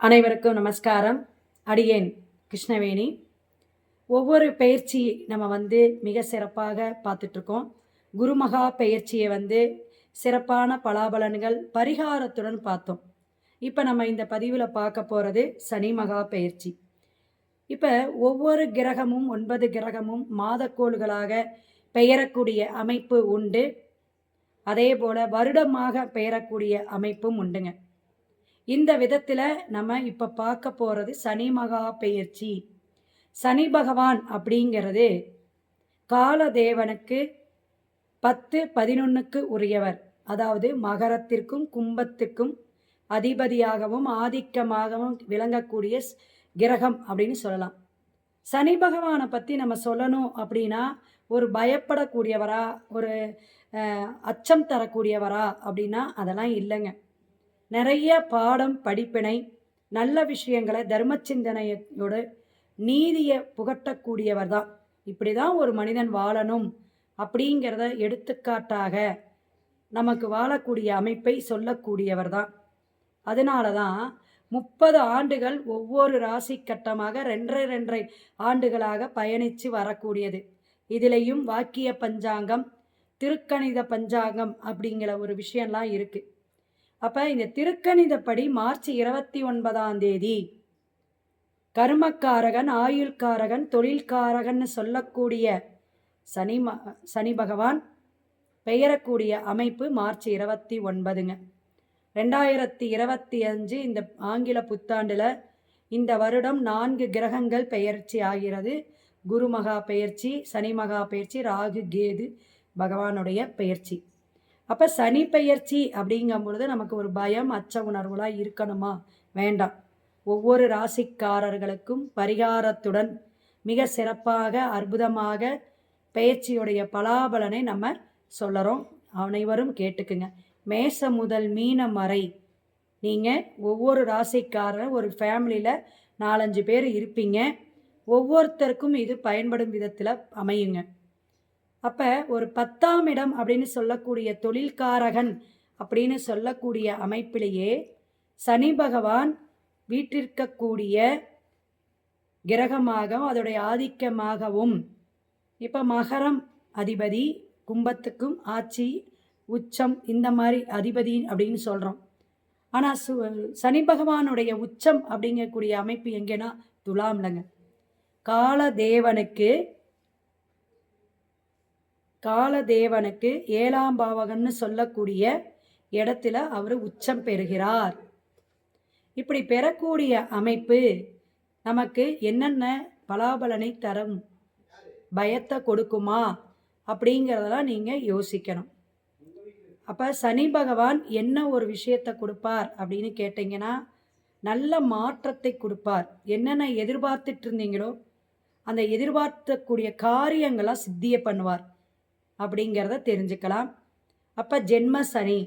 அனைவருக்கும் நமஸ்காரம். அடியேன் கிருஷ்ணவேணி. ஒவ்வொரு பயிற்சி நம்ம வந்து மிக சிறப்பாக பார்த்துட்ருக்கோம். குருமகா பயிற்சியை வந்து சிறப்பான பலாபலன்கள் பரிகாரத்துடன் பார்த்தோம். இப்போ நம்ம இந்த பதிவில் பார்க்க போகிறது சனி மகா பயிற்சி இப்போ ஒவ்வொரு கிரகமும் ஒன்பது கிரகமும் மாதக்கோள்களாக பெயரக்கூடிய அமைப்பு உண்டு. அதே போல் வருடமாக பெயரக்கூடிய அமைப்பும் உண்டுங்க. இந்த விதத்தில் நம்ம இப்போ பார்க்க போகிறது சனி மகா பெயர்ச்சி. சனி பகவான் அப்படிங்கிறது காலதேவனுக்கு பத்து பதினொன்றுக்கு உரியவர். அதாவது மகரத்திற்கும் கும்பத்துக்கும் அதிபதியாகவும் ஆதிக்கமாகவும் விளங்கக்கூடிய கிரகம் அப்படின்னு சொல்லலாம். சனி பகவானை பற்றி நம்ம சொல்லணும் அப்படின்னா ஒரு பயப்படக்கூடியவரா ஒரு அச்சம் தரக்கூடியவரா அப்படின்னா அதெல்லாம் இல்லைங்க. நிறைய பாடம் படிப்பினை நல்ல விஷயங்களை தர்ம சிந்தனையோடு நீதியை புகட்டக்கூடியவர் தான் இப்படி தான் ஒரு மனிதன் வாழணும் அப்படிங்கிறத எடுத்துக்காட்டாக நமக்கு வாழக்கூடிய அமைப்பை சொல்லக்கூடியவர் தான் அதனால தான் முப்பது ஆண்டுகள் ஒவ்வொரு ராசி கட்டமாக ரெண்டரை ரெண்டரை ஆண்டுகளாக பயணித்து வரக்கூடியது. இதிலையும் வாக்கிய பஞ்சாங்கம் திருக்கணித பஞ்சாங்கம் அப்படிங்கிற ஒரு விஷயம்லாம் இருக்குது அப்போ இந்த திருக்கணிதப்படி மார்ச் இருபத்தி ஒன்பதாம் தேதி. கர்மக்காரகன் ஆயுள்காரகன் தொழில்காரகன் சொல்லக்கூடிய சனி ம சனி பகவான் பெயரக்கூடிய அமைப்பு மார்ச் இருபத்தி ஒன்பதுங்க. ரெண்டாயிரத்தி இருபத்தி அஞ்சு இந்த ஆங்கில புத்தாண்டில் இந்த வருடம் நான்கு கிரகங்கள் பெயர்ச்சி ஆகிறது. குரு மகா பெயர்ச்சி சனி மகா பெயர்ச்சி ராகு கேது பகவானுடைய பெயர்ச்சி. அப்போ சனி பெயர்ச்சி அப்படிங்கும் பொழுது நமக்கு ஒரு பயம் அச்ச உணர்வுலாம் இருக்கணுமா? வேண்டாம். ஒவ்வொரு ராசிக்காரர்களுக்கும் பரிகாரத்துடன் மிக சிறப்பாக அற்புதமாக பெயர்ச்சியுடைய பலாபலனை நம்ம சொல்லறோம். அனைவரும் கேட்டுக்குங்க. மேச முதல் மீனம் வரை நீங்கள் ஒவ்வொரு ராசிக்காரர் ஒரு ஃபேமிலியில் நாலஞ்சு பேர் இருப்பீங்க. ஒவ்வொருத்தருக்கும் இது பயன்படும் விதத்தில் அமையுங்க. அப்போ ஒரு பத்தாம் இடம் அப்படின்னு சொல்லக்கூடிய தொழில்காரகன் அப்படின்னு சொல்லக்கூடிய அமைப்பிலேயே சனி பகவான் வீட்டிற்கக்கூடிய கிரகமாகவும் அதோடைய ஆதிக்கமாகவும் இப்போ மகரம் அதிபதி கும்பத்துக்கும் ஆட்சி உச்சம் இந்த மாதிரி அதிபதி அப்படின்னு சொல்கிறோம் ஆனால் சு சனி பகவானுடைய உச்சம் அப்படிங்கக்கூடிய அமைப்பு எங்கேனா துலாம்லங்க காலதேவனுக்கு காலதேவனுக்கு ஏழாம் பாவகன்னு சொல்லக்கூடிய இடத்துல அவர் உச்சம் பெறுகிறார். இப்படி பெறக்கூடிய அமைப்பு நமக்கு என்னென்ன பலாபலனை தரும்? பயத்தை கொடுக்குமா? அப்படிங்கிறதெல்லாம் நீங்கள் யோசிக்கணும். அப்போ சனி பகவான் என்ன ஒரு விஷயத்தை கொடுப்பார் அப்படின்னு கேட்டிங்கன்னா நல்ல மாற்றத்தை கொடுப்பார். என்னென்ன எதிர்பார்த்துட்டு இருந்தீங்களோ அந்த எதிர்பார்க்கக்கூடிய காரியங்களாக சித்திய பண்ணுவார். அப்படிங்கிறத தெரிஞ்சுக்கலாம். அப்போ ஜென்ம சனி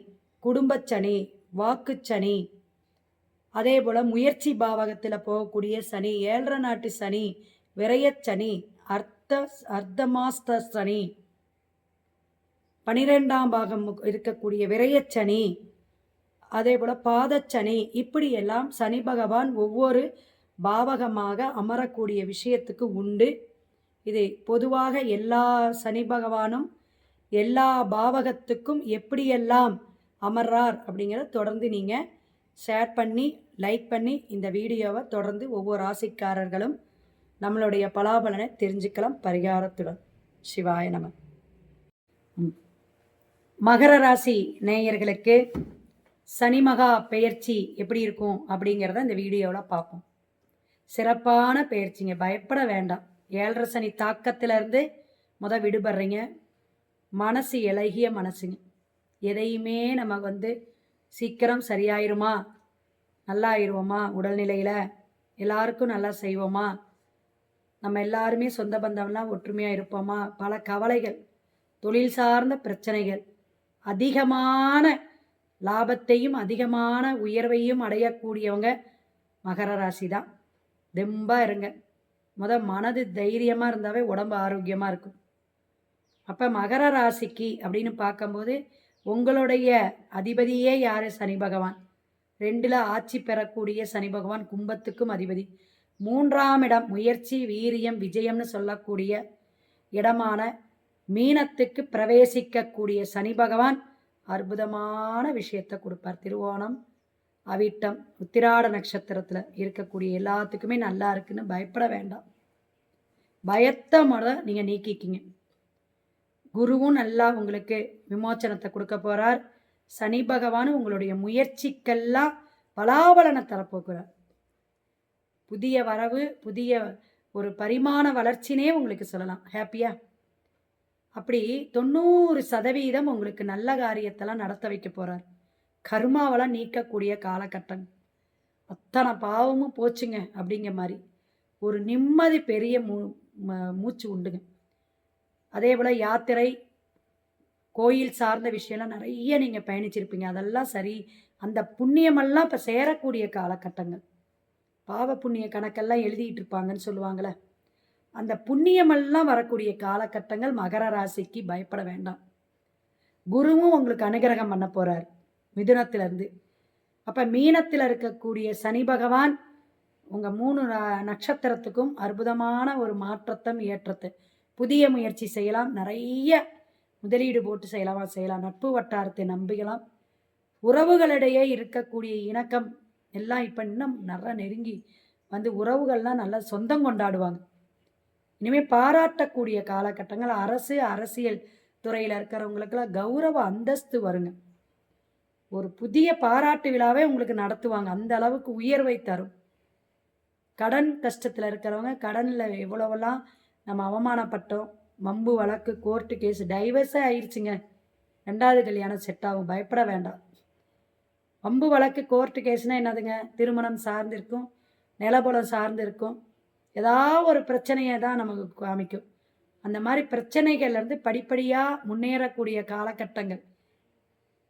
குடும்பச் சனி வாக்கு சனி அதே போல் முயற்சி பாவகத்தில் போகக்கூடிய சனி ஏழரை நாட்டு சனி விரயச்சனி அர்த்த அர்த்தமாஸ்த சனி பனிரெண்டாம் பாகம் இருக்கக்கூடிய விரயச்சனி அதே போல் பாதச்சனி இப்படியெல்லாம் சனி பகவான் ஒவ்வொரு பாவகமாக அமரக்கூடிய விஷயத்துக்கு உண்டு. இது பொதுவாக எல்லா சனி பகவானும் எல்லா பாவகத்துக்கும் எப்படியெல்லாம் அமர்றார் அப்படிங்கிறத தொடர்ந்து நீங்கள் ஷேர் பண்ணி லைக் பண்ணி இந்த வீடியோவை தொடர்ந்து ஒவ்வொரு ராசிக்காரர்களும் நம்மளுடைய பலாபலனை தெரிஞ்சுக்கலாம் பரிகாரத்துடன். சிவாய நம. ம். மகர ராசி நேயர்களுக்கு சனி மகா பெயர்ச்சி எப்படி இருக்கும் அப்படிங்கிறத இந்த வீடியோவில் பார்ப்போம். சிறப்பான பெயர்ச்சிங்க. பயப்பட வேண்டாம். ஏழரை சனி தாக்கத்திலேருந்து முத விடுபடுறீங்க. மனசு இலகிய மனசுங்க. எதையுமே நம்ம வந்து சீக்கிரம் சரியாயிருமா? நல்லா ஆயிடுவோமா உடல்நிலையில் எல்லாருக்கும் நல்லா செய்வோமா? நம்ம எல்லாருமே சொந்த பந்தம்லாம் ஒற்றுமையாக இருப்போமா? பல கவலைகள் தொழில் சார்ந்த பிரச்சனைகள் அதிகமான லாபத்தையும் அதிகமான உயர்வையும் அடையக்கூடியவங்க மகர ராசி தான் தெம்பாக இருங்க. முத மனது தைரியமாக இருந்தாவே உடம்பு ஆரோக்கியமாக இருக்கும். அப்போ மகர ராசிக்கு அப்படின்னு பார்க்கும்போது உங்களுடைய அதிபதியே யார்? சனி பகவான். ரெண்டில் ஆட்சி பெறக்கூடிய சனி பகவான் கும்பத்துக்கும் அதிபதி. மூன்றாம் இடம் முயற்சி வீரியம் விஜயம்னு சொல்லக்கூடிய இடமான மீனத்துக்கு பிரவேசிக்கக்கூடிய சனி பகவான் அற்புதமான விஷயத்தை கொடுப்பார். திருவோணம் அவிட்டம் உத்திராட நட்சத்திரத்தில் இருக்கக்கூடிய எல்லாத்துக்குமே நல்லா இருக்குன்னு பயப்பட வேண்டாம். பயத்தை முத நீங்கள் நீக்கிக்கிங்க. குருவும் நல்லா உங்களுக்கு விமோச்சனத்தை கொடுக்க போகிறார் சனி பகவான் உங்களுடைய முயற்சிக்கெல்லாம் பலாபலனை தரப்போகிறார். புதிய வரவு புதிய ஒரு பரிமாண வளர்ச்சினே உங்களுக்கு சொல்லலாம். ஹாப்பியா அப்படி தொண்ணூறு சதவீதம் உங்களுக்கு நல்ல காரியத்தெல்லாம் நடத்த வைக்க போகிறார் கர்மாவெல்லாம் நீக்கக்கூடிய காலகட்டம். அத்தனை பாவமும் போச்சுங்க அப்படிங்கிற மாதிரி. ஒரு நிம்மதி பெரிய மூ மூச்சு உண்டுங்க. அதே போல் யாத்திரை கோயில் சார்ந்த விஷயம்லாம் நிறைய நீங்கள் பயணிச்சிருப்பீங்க. அதெல்லாம் சரி. அந்த புண்ணியமெல்லாம் இப்போ சேரக்கூடிய காலகட்டங்கள். பாவ புண்ணிய கணக்கெல்லாம் எழுதிட்டு இருப்பாங்கன்னு சொல்லுவாங்களே அந்த புண்ணியமெல்லாம் வரக்கூடிய காலகட்டங்கள் மகர ராசிக்கு பயப்பட வேண்டாம். குருவும் உங்களுக்கு அனுகிரகம் பண்ண போகிறார் மிதுனத்திலேருந்து. அப்போ மீனத்தில் இருக்கக்கூடிய சனி பகவான் உங்கள் மூணு நட்சத்திரத்துக்கும் அற்புதமான ஒரு மாற்றத்தை ஏற்றத்தை புதிய முயற்சி செய்யலாம். நிறைய முதலீடு போட்டு செய்யலாமா செய்யலாம். நட்பு வட்டாரத்தை நம்பிக்கலாம். உறவுகளிடையே இருக்கக்கூடிய இணக்கம் எல்லாம் இப்போ இன்னும் நல்லா நெருங்கி வந்து உறவுகள்லாம் நல்லா சொந்தம் கொண்டாடுவாங்க. இனிமேல் பாராட்டக்கூடிய காலகட்டங்கள் அரசு அரசியல் துறையில் இருக்கிறவங்களுக்கெல்லாம் கௌரவ அந்தஸ்து வருங்க. ஒரு புதிய பாராட்டு விழாவே உங்களுக்கு நடத்துவாங்க. அந்த அளவுக்கு உயர்வை தரும். கடன் கஷ்டத்தில் இருக்கிறவங்க கடனில் எவ்வளவெல்லாம் நம்ம அவமானப்பட்டோம். வம்பு வழக்கு கோர்ட்டு கேஸ் டைவர்ஸே ஆயிடுச்சுங்க ரெண்டாவது கல்யாணம் செட் ஆகும். பயப்பட வேண்டாம். வம்பு வழக்கு கோர்ட்டு கேஸ்னால் என்னதுங்க? திருமணம் சார்ந்திருக்கும். நிலபுலம் சார்ந்திருக்கும். ஏதாவது ஒரு பிரச்சனையை தான் நமக்கு காமிக்கும். அந்த மாதிரி பிரச்சனைகள்லேருந்து படிப்படியாக முன்னேறக்கூடிய காலகட்டங்கள்.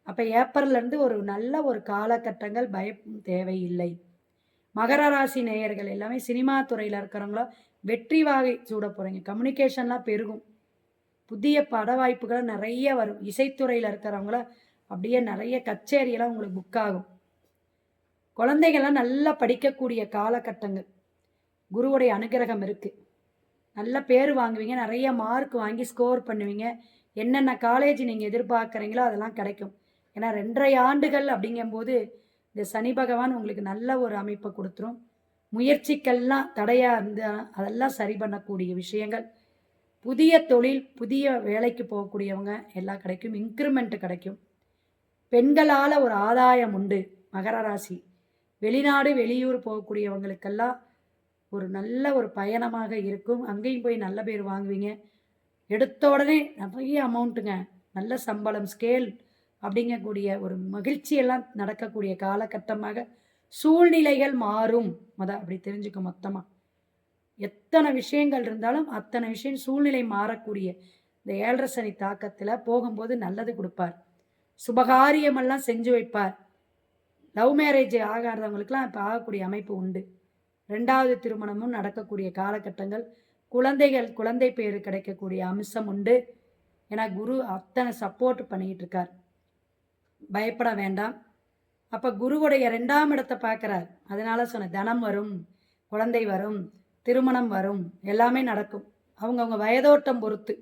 அப்போ ஏப்ரல்லேருந்து ஒரு நல்ல ஒரு காலகட்டங்கள் பயம் தேவையில்லை. மகர ராசி நேயர்கள் எல்லாமே சினிமா துறையில் இருக்கிறவங்களோ வெற்றி வாகை சூட போகிறீங்க கம்யூனிகேஷன்லாம் பெருகும். புதிய பட வாய்ப்புகள் நிறைய வரும். இசைத்துறையில் இருக்கிறவங்கள அப்படியே நிறைய கச்சேரியெல்லாம் உங்களுக்கு புக் ஆகும். குழந்தைகள்லாம் நல்லா படிக்கக்கூடிய காலகட்டங்கள். குருவுடைய அனுகிரகம் இருக்குது நல்ல பேர் வாங்குவீங்க. நிறைய மார்க் வாங்கி ஸ்கோர் பண்ணுவீங்க. என்னென்ன காலேஜ் நீங்கள் எதிர்பார்க்குறீங்களோ அதெல்லாம் கிடைக்கும். ஏன்னா ரெண்டரை ஆண்டுகள் அப்படிங்கும்போது இந்த சனி பகவான் உங்களுக்கு நல்ல ஒரு அமைப்பை கொடுத்துரும். முயற்சிக்கெல்லாம் தடையாக இருந்தால் அதெல்லாம் சரி பண்ணக்கூடிய விஷயங்கள். புதிய தொழில் புதிய வேலைக்கு போகக்கூடியவங்க எல்லாம் கிடைக்கும் இன்க்ரிமெண்ட் கிடைக்கும். பெண்களால் ஒரு ஆதாயம் உண்டு. மகர ராசி. வெளிநாடு வெளியூர் போகக்கூடியவங்களுக்கெல்லாம் ஒரு நல்ல ஒரு பயணமாக இருக்கும். அங்கேயும் போய் நல்ல பேர் வாங்குவீங்க. எடுத்த உடனே நிறைய அமௌண்ட்டுங்க நல்ல சம்பளம் ஸ்கேல் அப்படிங்கக்கூடிய ஒரு மகிழ்ச்சியெல்லாம் நடக்கக்கூடிய காலகட்டமாக சூழ்நிலைகள் மாறும். மொதல் அப்படி தெரிஞ்சுக்க மொத்தமாக எத்தனை விஷயங்கள் இருந்தாலும் அத்தனை விஷயம் சூழ்நிலை மாறக்கூடிய இந்த ஏழரை சனி தாக்கத்தில் போகும்போது நல்லது கொடுப்பார். சுபகாரியமெல்லாம் செஞ்சு வைப்பார். லவ் மேரேஜ் ஆகாதவங்களுக்கெல்லாம் இப்போ ஆகக்கூடிய அமைப்பு உண்டு. ரெண்டாவது திருமணமும் நடக்கக்கூடிய காலகட்டங்கள் குழந்தைகள் குழந்தை பேர் கிடைக்கக்கூடிய அம்சம் உண்டு. ஏன்னா குரு அத்தனை சப்போர்ட் பண்ணிக்கிட்டு இருக்கார். பயப்பட வேண்டாம். அப்போ குருவுடைய ரெண்டாம் இடத்தை பார்க்குறார். அதனால சொன்ன தனம் வரும் குழந்தை வரும் திருமணம் வரும் எல்லாமே நடக்கும். அவங்கவுங்க வயதோட்டம் பொறுத்து.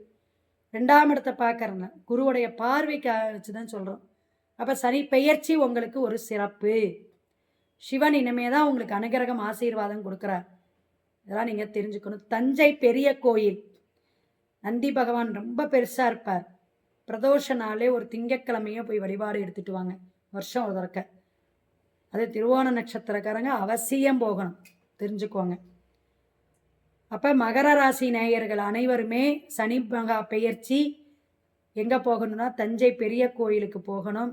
ரெண்டாம் இடத்தை பார்க்குறேங்க குருவுடைய பார்வைக்கு வச்சு தான் சொல்கிறோம் அப்போ சனி பெயர்ச்சி உங்களுக்கு ஒரு சிறப்பு. சிவன் இனிமே தான் உங்களுக்கு அனுகிரகம் ஆசீர்வாதம் கொடுக்குறார். இதெல்லாம் நீங்கள் தெரிஞ்சுக்கணும். தஞ்சை பெரிய கோயில். நந்தி பகவான் ரொம்ப பெருசாக இருப்பார். பிரதோஷ நாளே ஒரு திங்கக்கிழமையே போய் வழிபாடு எடுத்துகிட்டு வாங்க. வருஷம் ஒரு அதே திருவோண நட்சத்திரக்காரங்க அவசியம் போகணும். தெரிஞ்சுக்கோங்க. அப்போ மகர ராசி நேயர்கள் அனைவருமே சனி மகா பெயர்ச்சி எங்கே போகணும்னா தஞ்சை பெரிய கோயிலுக்கு போகணும்.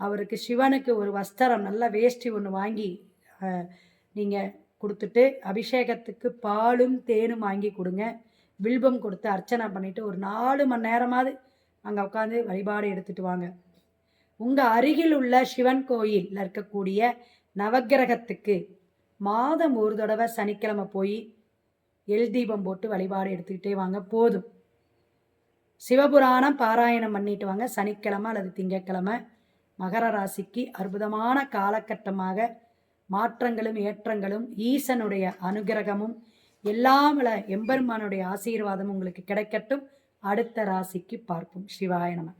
அவருக்கு சிவனுக்கு ஒரு வஸ்திரம் நல்ல வேஷ்டி ஒன்று வாங்கி நீங்கள் கொடுத்துட்டு அபிஷேகத்துக்கு பாலும் தேனும் வாங்கி கொடுங்க. வில்பம் கொடுத்து அர்ச்சனை பண்ணிவிட்டு ஒரு நாலு மணி நேரமாவது அங்கே உட்காந்து வழிபாடு எடுத்துகிட்டு வாங்க. உங்கள் அருகில் உள்ள சிவன் கோயிலில் இருக்கக்கூடிய நவக்கிரகத்துக்கு மாதம் ஒரு தடவை சனிக்கிழமை போய் எல் தீபம் போட்டு வழிபாடு எடுத்துக்கிட்டே வாங்க. போதும். சிவபுராணம் பாராயணம் பண்ணிட்டு வாங்க. சனிக்கிழமை அல்லது திங்கக்கிழமை மகர ராசிக்கு அற்புதமான காலகட்டமாக மாற்றங்களும் ஏற்றங்களும் ஈசனுடைய அனுகிரகமும் எல்லாம் எம்பெருமானுடைய ஆசீர்வாதம் உங்களுக்கு கிடைக்கட்டும். அடுத்த ராசிக்கு பார்ப்போம். சிவாய நம.